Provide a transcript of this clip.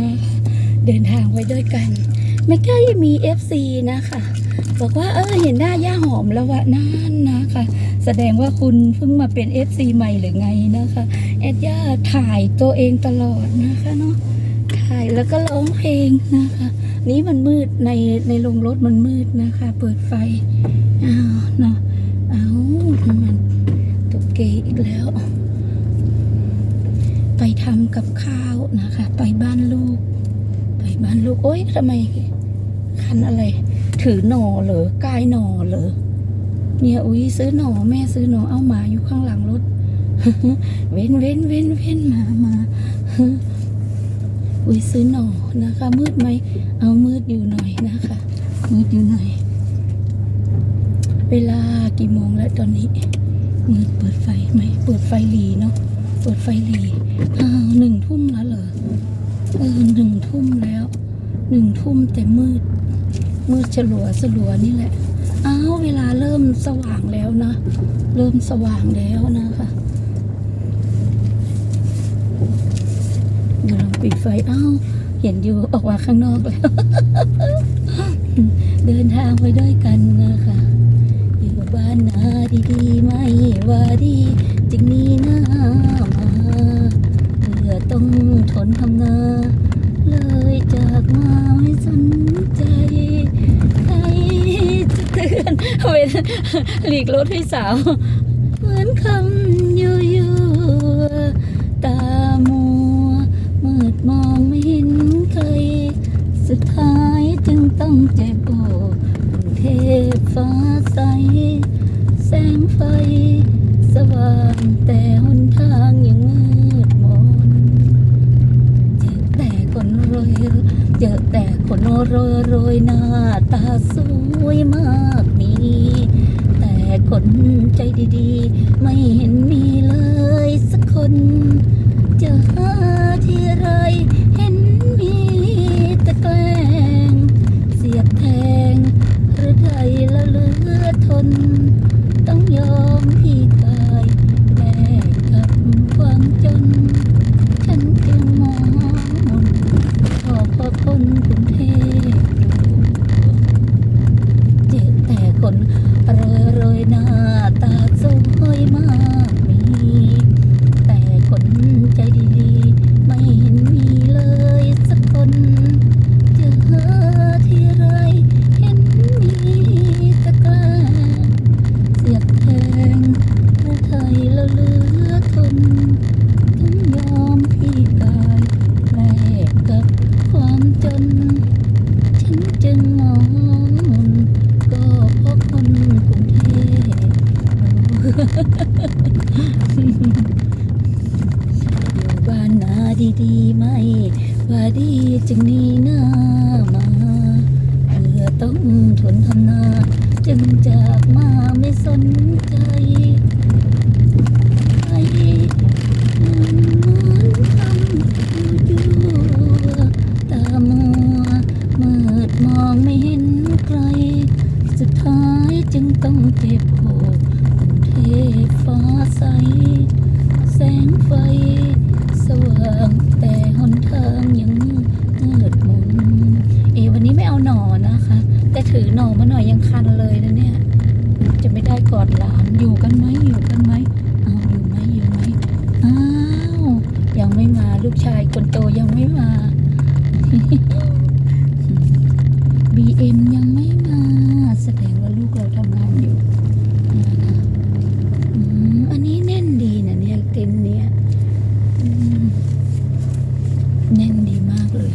นะเดินทางไว้ด้วยกัน ไม่ใกล้มี FC นะคะบอกว่าเออเห็นหน้าย่าหอมแล้ววะนั่นนะคะ แสดงว่าคุณเพิ่งมาเป็น FC ใหม่หรือไงนะคะแอดย่าถ่ายตัวเองตลอดนะคะเนาะถ่ายแล้วก็ร้องเพลงนะคะ นี้มันมืดในในโรงรถมันมืดนะคะ เปิดไฟอ้าวเนาะเอามันตกเกอีกแล้ว ไปทำกับข้าวนะคะ ไปบ้านลูก ไปบ้านลูก โอ๊ยทำไมคันอะไร ถือหนอเหรอกายหนอเหรอเนี่ยอุ้ยซื้อหนอแม่ซื้อหนอเอาหมาอยู่ข้างหลังรถ เว้นเว้นเว้นเว้นหมามาอุ้ยซื้อหนอนะคะ มืดไหมเอามืดอยู่หน่อยนะคะ มืดอยู่หน่อย เวลากี่โมงแล้วตอนนี้ มืดเปิดไฟไหมเปิดไฟหลีเนาะ เปิดไฟหลีอ้าวหนึ่งทุ่มแล้วเหรอ เออหนึ่งทุ่มแล้ว หนึ่งทุ่มแต่มืด มืดฉลัวฉลัวนี่แหละ อ้าวเวลาเริ่มสว่างแล้วนะ เริ่มสว่างแล้วนะคะเดี๋ยวลองปิดไฟ อ้าว เห็นอยู่ออกมาข้างนอกแล้ว ทนทำนา เลยจากมาไม่สนใจใครจะเตือนเว้นหลีกรถให้สาว เหมือนคำยูยูตามัวมืดมองไม่เห็นใคร สุดท้ายจึงต้องเจ็บปวดเทพฟ้าใส แสงไฟ สว่างแต่หนทางยังมืดมน เจอแต่คนรว ย เจอแต่คนรวยรวยหน้าตาสวยมากมีแต่คนใจดีๆ ไม่เห็นมีเลย อทนต้องยอมพี่กายแลกกับความจน ฉันจึงมองมนก็เพราะคนกรุงเทพอยู่บ้านนาดีๆไม่ว่าดีจึงนี่หน้ามาเพื่อต้องทนทำนาจึงจากมาไม่สนใจ เจ็บโหกกรุงเทพฟ้าใส แสงไฟ สว่างแต่หนทางยังมืดมนเอวันนี้ไม่เอาหนอนะคะ แต่ถือหน่อมาหน่อยยังคันเลยนะเนี่ย จะไม่ได้กอดหลานอยู่กันไหมอยู่กันไหมเอาอยู่ไหมอยู่ไหมอ้าวยังไม่มาลูกชายคนโตยังไม่มาบีเอ็มยังไม่มา แสดงว่าลูกเราทำงานอยู่อันนี้แน่นดีนะเนี่ยเต็นเนี่ยแน่นดีมากเลย